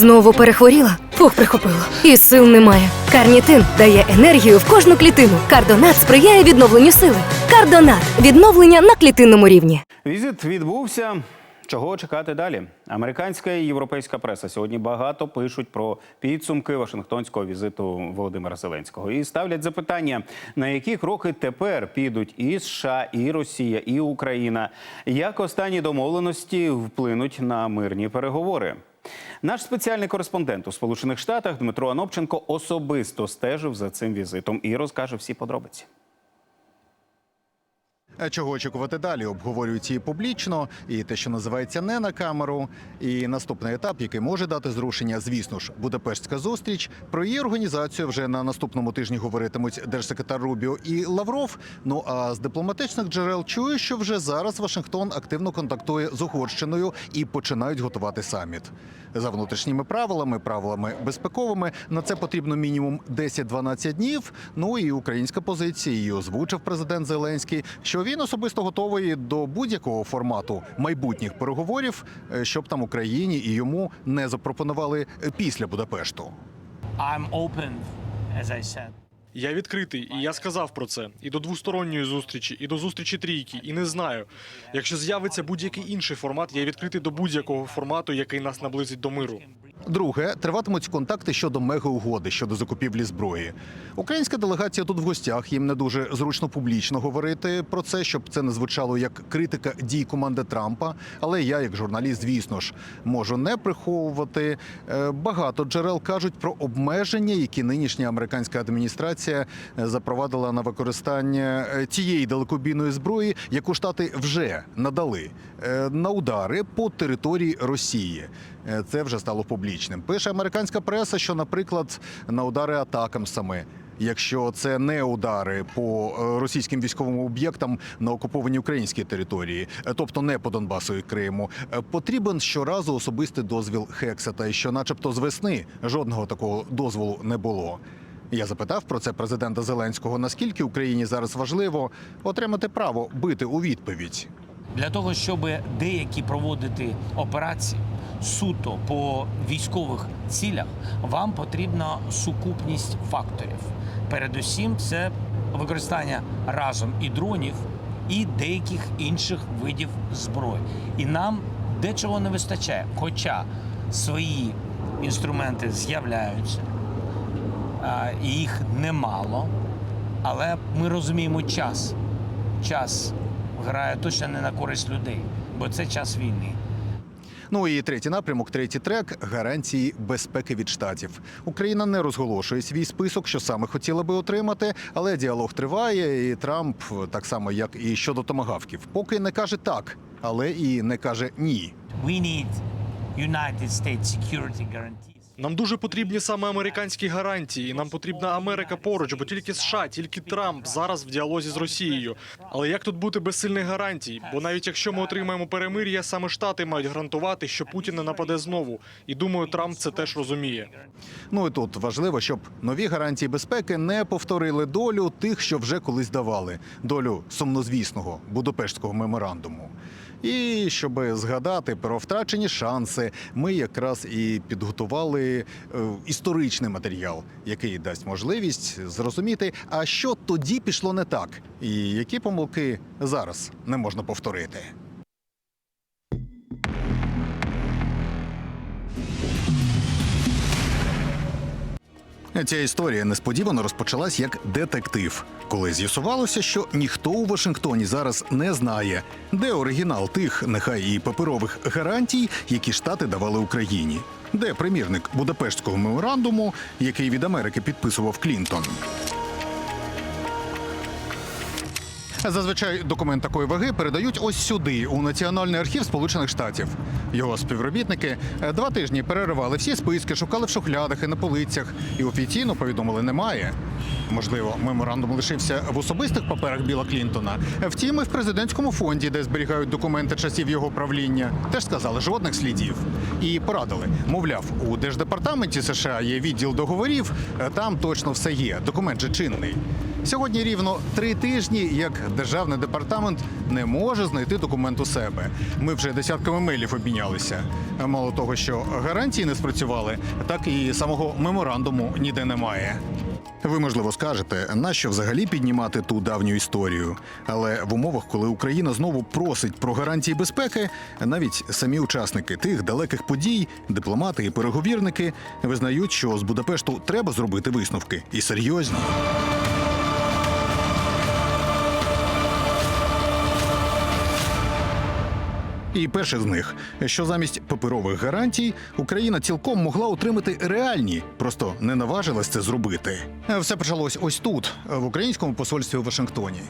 Знову перехворіла? Фух, прихопило. І сил немає. Карнітин дає енергію в кожну клітину. Кардонат сприяє відновленню сили. Кардонат відновлення на клітинному рівні. Візит відбувся. Чого чекати далі? Американська і європейська преса сьогодні багато пишуть про підсумки Вашингтонського візиту Володимира Зеленського і ставлять запитання, на які кроки тепер підуть і США, і Росія, і Україна. Як останні домовленості вплинуть на мирні переговори? Наш спеціальний кореспондент у Сполучених Штатах Дмитро Анопченко особисто стежив за цим візитом і розкаже всі подробиці. А Чого очікувати далі? Обговорюють і публічно, і те, що називається не на камеру. І наступний етап, який може дати зрушення, звісно ж, Будапештська зустріч. Про її організацію вже на наступному тижні говоритимуть держсекретар Рубіо і Лавров. Ну а з дипломатичних джерел чую, що вже зараз Вашингтон активно контактує з Угорщиною і починають готувати саміт. За внутрішніми правилами, правилами безпековими, на це потрібно мінімум 10-12 днів. Ну і українська позиція її озвучив президент Зеленський, що він особисто готовий до будь-якого формату майбутніх переговорів, е, щоб там Україні і йому не запропонували після Будапешту. I'm open, as I said. Я відкритий, і я сказав про це і до двосторонньої зустрічі, і до зустрічі трійки. І не знаю. Якщо з'явиться будь-який інший формат, я відкритий до будь-якого формату, який нас наблизить до миру. Друге, триватимуть контакти щодо мегаугоди щодо закупівлі зброї. Українська делегація тут в гостях. Їм не дуже зручно публічно говорити про це, щоб це не звучало як критика дій команди Трампа. Але я, як журналіст, звісно ж, можу не приховувати. Е, Багато джерел кажуть про обмеження, які нинішня американська адміністрація е, запровадила на використання е, тієї далекобійної зброї, яку штати вже надали на удари по території Росії. Це вже стало публічним. Пише американська преса, що, наприклад, на удари атакам саме. Якщо це не удари по е, російським військовим об'єктам на окупованій українській території, е, тобто не по Донбасу і Криму, е, потрібен щоразу особистий дозвіл Хексета, і що, начебто, з весни жодного такого дозволу не було. Я запитав про це президента Зеленського, наскільки Україні зараз важливо отримати право бити у відповідь. Для того, щоб деякі проводити операції суто по військових цілях, вам потрібна сукупність факторів. Передусім, це використання разом і дронів, і деяких інших видів зброї. І нам дечого не вистачає. Хоча свої інструменти з'являються, їх немало, але ми розуміємо час. Час грає точно не на користь людей, бо це час війни. Ну і третій напрямок, третій трек гарантії безпеки від штатів. Україна не розголошує свій список, що саме хотіла би отримати, але діалог триває, і Трамп, так само як і щодо томагавків, поки не каже так, але і не каже ні. We need United States security guarantees. Нам дуже потрібні саме американські гарантії. Нам потрібна Америка поруч, бо тільки США, тільки Трамп зараз в діалозі з Росією. Але як тут бути без сильних гарантій? Бо навіть якщо ми отримаємо перемир'я, саме штати мають гарантувати, що Путін не нападе знову. І думаю, Трамп це теж розуміє. Ну і тут важливо, щоб нові гарантії безпеки не повторили долю тих, що вже колись давали, долю сумнозвісного Будапештського меморандуму. І щоб згадати про втрачені шанси, ми якраз і підготували е, історичний матеріал, який дасть можливість зрозуміти, а що тоді пішло не так, і які помилки зараз не можна повторити. Ця історія несподівано розпочалась як детектив, коли з'ясувалося, що ніхто у Вашингтоні зараз не знає, де оригінал тих, нехай і паперових гарантій, які штати давали Україні, де примірник Будапештського меморандуму, який від Америки підписував Клінтон. Зазвичай документ такої ваги передають ось сюди, у Національний архів Сполучених Штатів. Його співробітники е, два тижні переривали всі списки, шукали в шухлядах і на полицях, і офіційно повідомили немає. Можливо, меморандум лишився в особистих паперах Біла Клінтона. Втім, і в президентському фонді, де зберігають документи часів його правління, теж сказали жодних слідів. І порадили, мовляв, у держдепартаменті США є відділ договорів, е, там точно все є. Документ же чинний. Сьогодні рівно три тижні, як державний департамент не може знайти документ у себе. Ми вже десятками мейлів обмінялися. Мало того, що гарантії не спрацювали, так і самого меморандуму ніде немає. Ви можливо скажете, нащо взагалі піднімати ту давню історію? Але в умовах, коли Україна знову просить про гарантії безпеки, навіть самі учасники тих далеких подій, дипломати і переговірники визнають, що з Будапешту треба зробити висновки і серйозні. І перше з них, що замість паперових гарантій Україна цілком могла отримати реальні, просто не наважилась це зробити. Все почалось ось тут, в українському посольстві у Вашингтоні.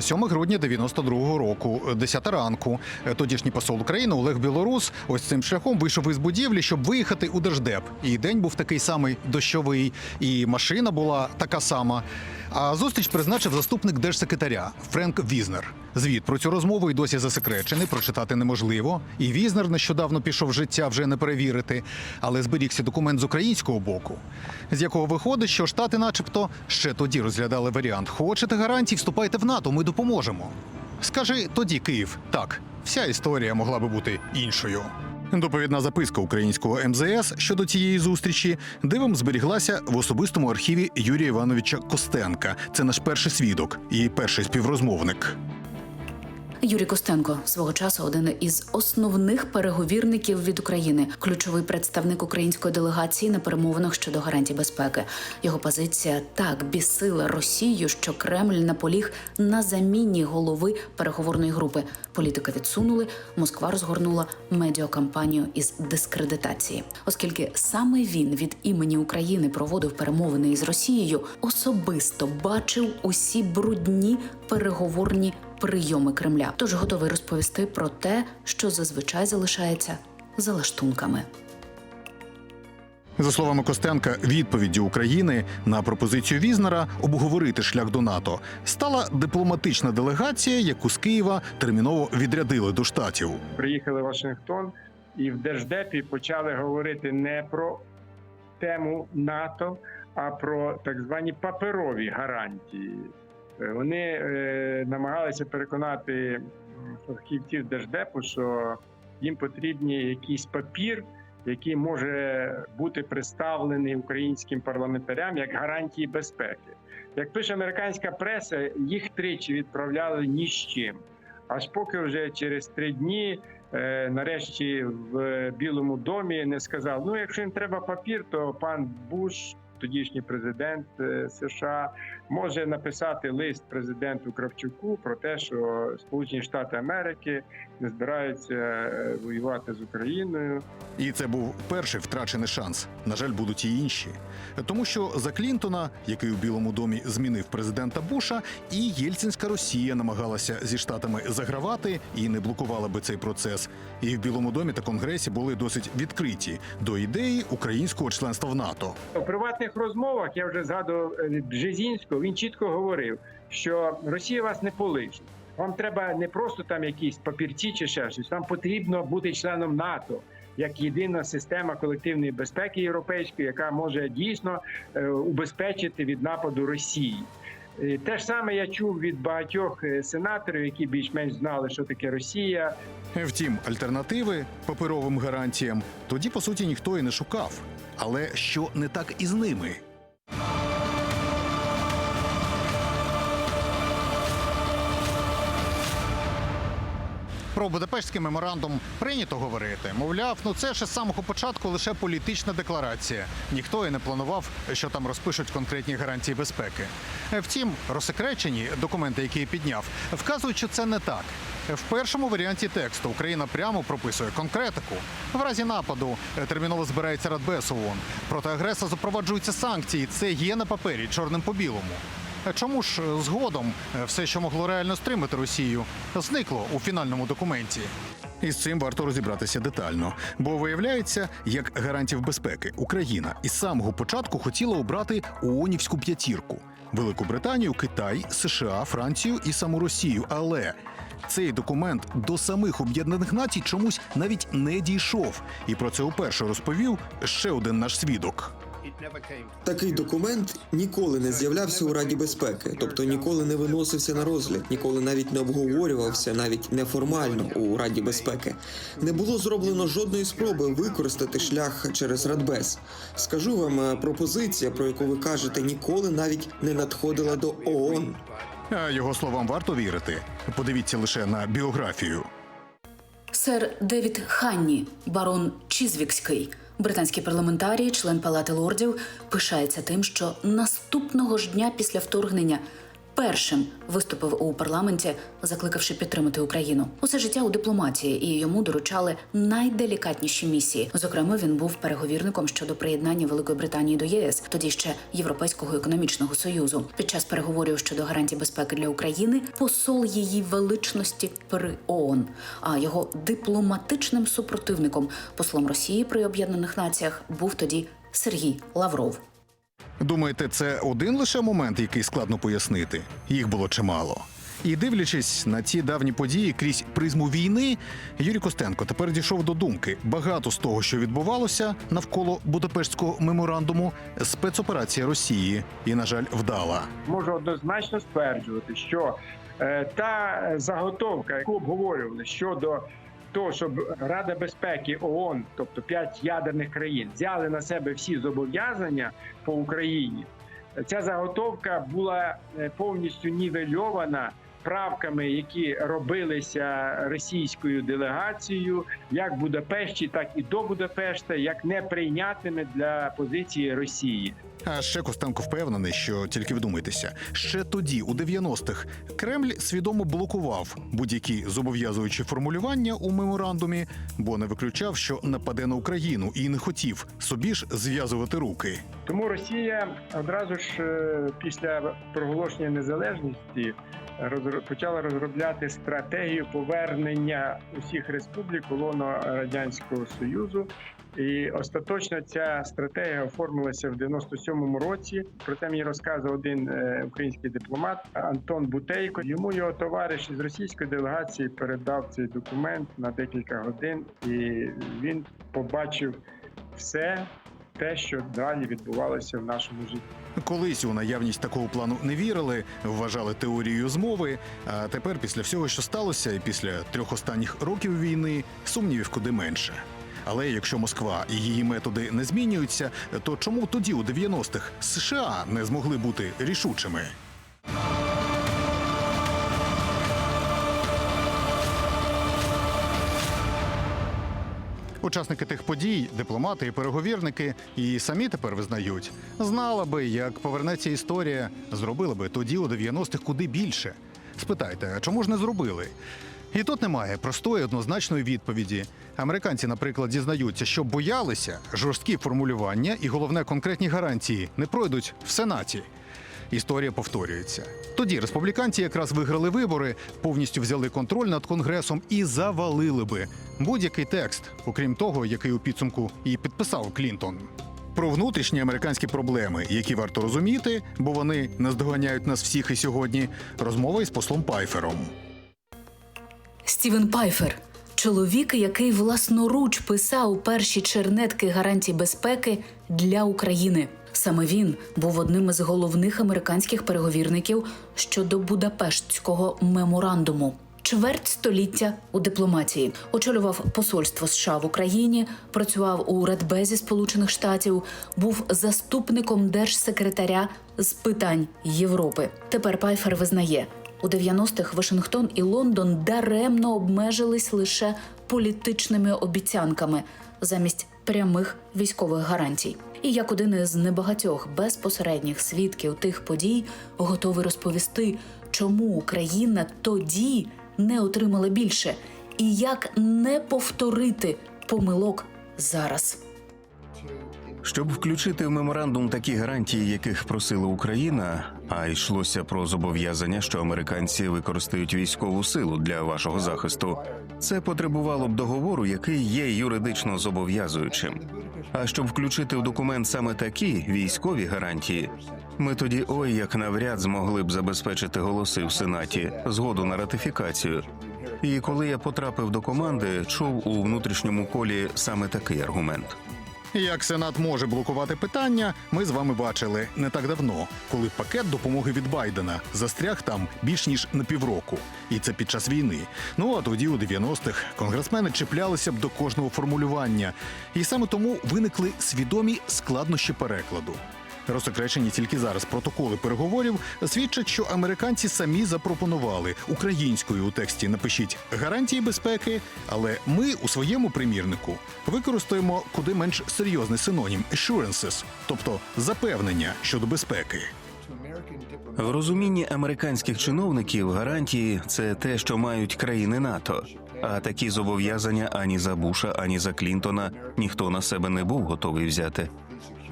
7 грудня 92-го року, 10 ранку. Тодішній посол України Олег Білорус ось цим шляхом вийшов із будівлі, щоб виїхати у держдеп. І день був такий самий дощовий, і машина була така сама. А зустріч призначив заступник держсекретаря Френк Візнер. Звіт про цю розмову і досі засекречений, прочитати неможливо. І Візнер нещодавно пішов життя вже не перевірити. Але зберігся документ з українського боку, з якого виходить, що штати, начебто, ще тоді розглядали варіант: хочете гарантій, вступайте в НАТО, ми допоможемо. Скажи тоді Київ, так, вся історія могла би бути іншою. Доповідна записка українського МЗС щодо цієї зустрічі дивом зберіглася в особистому архіві Юрія Івановича Костенка. Це наш перший свідок і перший співрозмовник. Юрій Костенко свого часу один із основних переговірників від України, ключовий представник української делегації на перемовинах щодо гарантій безпеки. Його позиція так бісила Росію, що Кремль наполіг на заміні голови переговорної групи. Політика відсунули. Москва розгорнула медіакампанію із дискредитації, оскільки саме він від імені України проводив перемовини із Росією, особисто бачив усі брудні переговорні прийоми Кремля. Тож готовий розповісти про те, що зазвичай залишається за лаштунками. За словами Костенка, відповіддю України на пропозицію Візнера обговорити шлях до НАТО стала дипломатична делегація, яку з Києва терміново відрядили до штатів. приїхали в Вашингтон і в Держдепі почали говорити не про тему НАТО, а про так звані паперові гарантії. Е, Вони е, намагалися переконати фахівців Держдепу, що їм потрібні якийсь папір, який може бути представлений українським парламентарям як гарантії безпеки. Як пише американська преса, їх тричі відправляли ні з чим. Аж поки вже через три дні, е, нарешті, в Білому домі не сказав: ну, якщо їм треба папір, то пан Буш, тодішній президент е, США, може написати лист президенту Кравчуку про те, що Сполучені Штати Америки не збираються е, воювати з Україною. І це був перший втрачений шанс. На жаль, будуть і інші. Тому що за Клінтона, який у Білому домі змінив президента Буша, і Єльцинська Росія намагалася зі штатами загравати і не блокувала би цей процес. І в Білому домі та Конгресі були досить відкриті до ідеї українського членства в НАТО. У приватних розмовах я вже згадував е, Бжезінського. Він чітко говорив, що Росія вас не полишить. Вам треба не просто там якісь папірці чи ще щось. Вам потрібно бути членом НАТО як єдина система колективної безпеки європейської, яка може дійсно е, убезпечити від нападу Росії. Те ж саме я чув від багатьох е, сенаторів, які більш-менш знали, що таке Росія, Втім, альтернативи паперовим гарантіям тоді по суті ніхто і не шукав. Але що не так із ними? Про Будапештський меморандум прийнято говорити. Мовляв, ну це ж з самого початку лише політична декларація. Ніхто і не планував, що там розпишуть конкретні гарантії безпеки. Втім, розсекречені документи, які я підняв, вказують, що це не так. В першому варіанті тексту Україна прямо прописує конкретику. В разі нападу терміново збирається Радбез ООН. Проти агреса запроваджуються санкції. Це є на папері чорним по білому. Чому ж е, згодом е, все, що могло реально стримати Росію, зникло у фінальному документі? І з цим варто розібратися детально, бо виявляється, як гарантів безпеки Україна із самого початку хотіла обрати ООНівську п'ятірку: Велику Британію, Китай, США, Францію і саму Росію. Але цей документ до самих Об'єднаних Націй чомусь навіть не дійшов. І про це уперше розповів ще один наш свідок. Такий документ ніколи не з'являвся у Раді безпеки, тобто ніколи не виносився на розгляд, ніколи навіть не обговорювався, навіть неформально у Раді безпеки. Не було зроблено жодної спроби використати шлях через Радбез. Скажу вам, е, пропозиція, про яку ви кажете, ніколи навіть не надходила до ООН. А його словам варто вірити. Подивіться лише на біографію. Сер Девід Ханні, барон Чізвікський, британський парламентарій, член Палати лордів, пишається тим, що наступного ж дня після вторгнення першим виступив у парламенті, закликавши підтримати Україну. Усе життя у дипломатії, і йому доручали найделікатніші місії. Зокрема, він був переговірником щодо приєднання Великої Британії до ЄС, тоді ще Європейського економічного союзу. Під час переговорів щодо гарантій безпеки для України посол її величності при ООН, а його дипломатичним супротивником, послом Росії при Об'єднаних Націях, був тоді Сергій Лавров. Думаєте, це один лише момент, який складно пояснити? Їх було чимало. І дивлячись на ці давні події крізь призму війни, Юрій Костенко тепер дійшов до думки: багато з того, що відбувалося навколо Будапештського меморандуму, спецоперація Росії і, на жаль, вдала. можу однозначно стверджувати, що е, та заготовка, яку обговорювали щодо того, щоб Рада безпеки ООН, тобто п'ять ядерних країн, взяли на себе всі зобов'язання по Україні. Ця заготовка була е, повністю нівельована правками, які робилися російською делегацією, як Будапешті, так і до Будапешта, як неприйнятними для позиції Росії. А ще Костенко впевнений, що тільки вдумайтеся, ще тоді, у 90-х, Кремль свідомо блокував будь-які зобов'язуючі формулювання у меморандумі, бо не виключав, що нападе на Україну і не хотів собі ж зв'язувати руки. Тому Росія одразу ж е, після проголошення незалежності почала розробляти стратегію повернення усіх республік у радянського союзу. І остаточно ця стратегія оформилася в 97-му році. Про це мені розказував один е, український дипломат Антон Бутейко. Йому його товариш із російської делегації передав цей документ на декілька годин, і він побачив все те, що далі відбувалося в нашому житті. Колись у наявність такого плану не вірили, вважали теорією змови. А тепер, після всього, що сталося, і після трьох останніх років війни, сумнівів куди менше. Але якщо Москва і її методи не змінюються, то чому тоді у 90-х США не змогли бути рішучими? Учасники тих подій, дипломати і переговірники, і самі тепер визнають, знала би, як повернеться історія, зробили би тоді у 90-х куди більше. Спитайте, а чому ж не зробили? І тут немає простої однозначної відповіді. Американці, наприклад, дізнаються, що боялися жорсткі формулювання і головне конкретні гарантії не пройдуть в сенаті. Історія повторюється. Тоді республіканці якраз виграли вибори, повністю взяли контроль над конгресом і завалили би будь-який текст, окрім того, який у підсумку і підписав Клінтон. Про внутрішні американські проблеми, які варто розуміти, бо вони наздоганяють нас всіх і сьогодні. Розмова із послом Пайфером. Стівен Пайфер чоловік, який власноруч писав перші чернетки гарантій безпеки для України. Саме він був одним із головних американських переговірників щодо Будапештського меморандуму. Чверть століття у дипломатії очолював посольство США в Україні, працював у Радбезі Сполучених Штатів, був заступником держсекретаря з питань Європи. Тепер Пайфер визнає, у 90-х Вашингтон і Лондон даремно обмежились лише політичними обіцянками замість прямих військових гарантій. І як один із небагатьох безпосередніх свідків тих подій готовий розповісти, чому Україна тоді не отримала більше, і як не повторити помилок зараз. Щоб включити в меморандум такі гарантії, яких просила Україна, а йшлося про зобов'язання, що американці використають військову силу для вашого захисту, це потребувало б договору, який є юридично зобов'язуючим. А щоб включити в документ саме такі військові гарантії, ми тоді ой як навряд змогли б забезпечити голоси в сенаті згоду на ратифікацію. І коли я потрапив до команди, чув у внутрішньому колі саме такий аргумент. Як Сенат може блокувати питання, ми з вами бачили не так давно, коли пакет допомоги від Байдена застряг там більш ніж на півроку, і це під час війни. Ну а тоді, у 90-х, конгресмени чіплялися б до кожного формулювання, і саме тому виникли свідомі складнощі перекладу. Розсекречені тільки зараз протоколи переговорів свідчать, що американці самі запропонували українською у тексті напишіть гарантії безпеки, але ми у своєму примірнику використаємо куди менш серйозний синонім assurances, тобто запевнення щодо безпеки. В розумінні американських чиновників гарантії це те, що мають країни НАТО. А такі зобов'язання ані за Буша, ані за Клінтона ніхто на себе не був готовий взяти.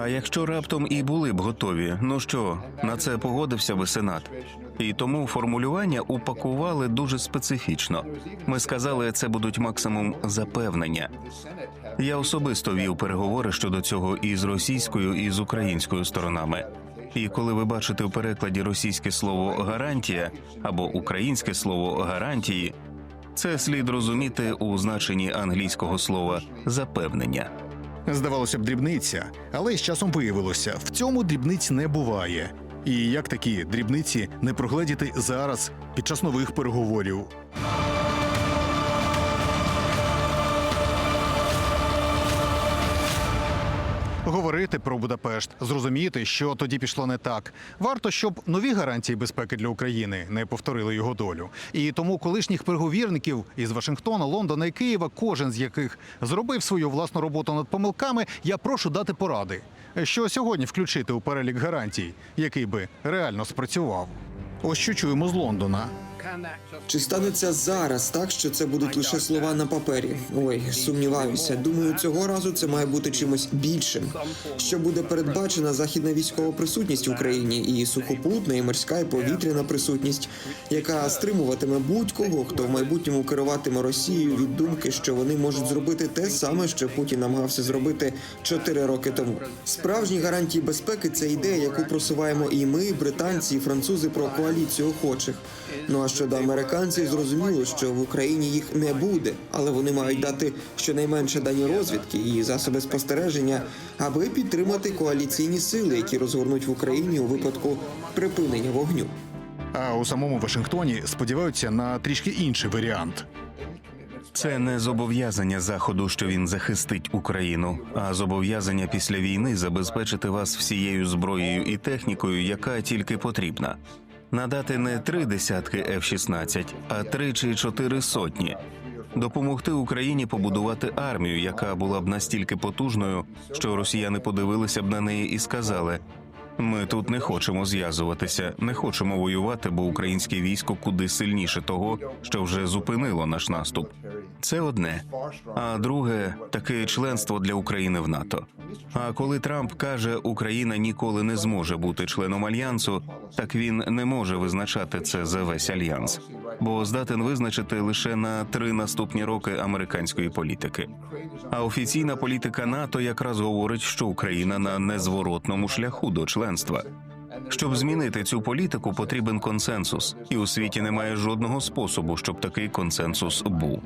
А якщо раптом і були б готові, ну що, на це погодився би Сенат. І тому формулювання упакували дуже специфічно. Ми сказали, це будуть максимум запевнення. Я особисто вів переговори щодо цього і з російською, і з українською сторонами. І коли ви бачите в перекладі російське слово гарантія або українське слово гарантії, це слід розуміти у значенні англійського слова запевнення. Здавалося б, дрібниця, але з часом виявилося, в цьому дрібниць не буває. І як такі дрібниці не прогледіти зараз під час нових переговорів. Говорити про Будапешт, зрозуміти, що тоді пішло не так. Варто, щоб нові гарантії безпеки для України не повторили його долю. І тому колишніх переговірників із Вашингтона, Лондона і Києва, кожен з яких зробив свою власну роботу над помилками, я прошу дати поради, що сьогодні включити у перелік гарантій, який би реально спрацював. Ось що чуємо з Лондона. Чи станеться зараз так, що це будуть лише слова на папері? Ой, сумніваюся. Думаю, цього разу це має бути чимось більшим. Що буде передбачена західна військова присутність в Україні і сухопутна, і морська, і повітряна присутність, яка стримуватиме будь-кого, хто в майбутньому керуватиме Росією від думки, що вони можуть зробити те саме, що Путін намагався зробити чотири роки тому. Справжні гарантії безпеки це ідея, яку просуваємо і ми, британці, і французи про коаліцію охочих. Ну а щодо американців, зрозуміло, що в Україні їх не буде, але вони мають дати щонайменше дані розвідки і засоби спостереження, аби підтримати коаліційні сили, які розгорнуть в Україні у випадку припинення вогню. А у самому Вашингтоні сподіваються на трішки інший варіант. Це не зобов'язання заходу, що він захистить Україну, а зобов'язання після війни забезпечити вас всією зброєю і технікою, яка тільки потрібна. Надати не три десятки F-16, а три чи чотири сотні. Допомогти Україні побудувати армію, яка була б настільки потужною, що росіяни подивилися б на неї і сказали: ми тут не хочемо зв'язуватися, не хочемо воювати, бо українське військо куди сильніше того, що вже зупинило наш наступ. Це одне. А друге таке членство для України в НАТО. А коли Трамп каже, Україна ніколи не зможе бути членом альянсу, так він не може визначати це за весь альянс, бо здатен визначити лише на три наступні роки американської політики. А офіційна політика НАТО якраз говорить, що Україна на незворотному шляху до членства. Щоб змінити цю політику, потрібен консенсус, і у світі немає жодного способу, щоб такий консенсус був.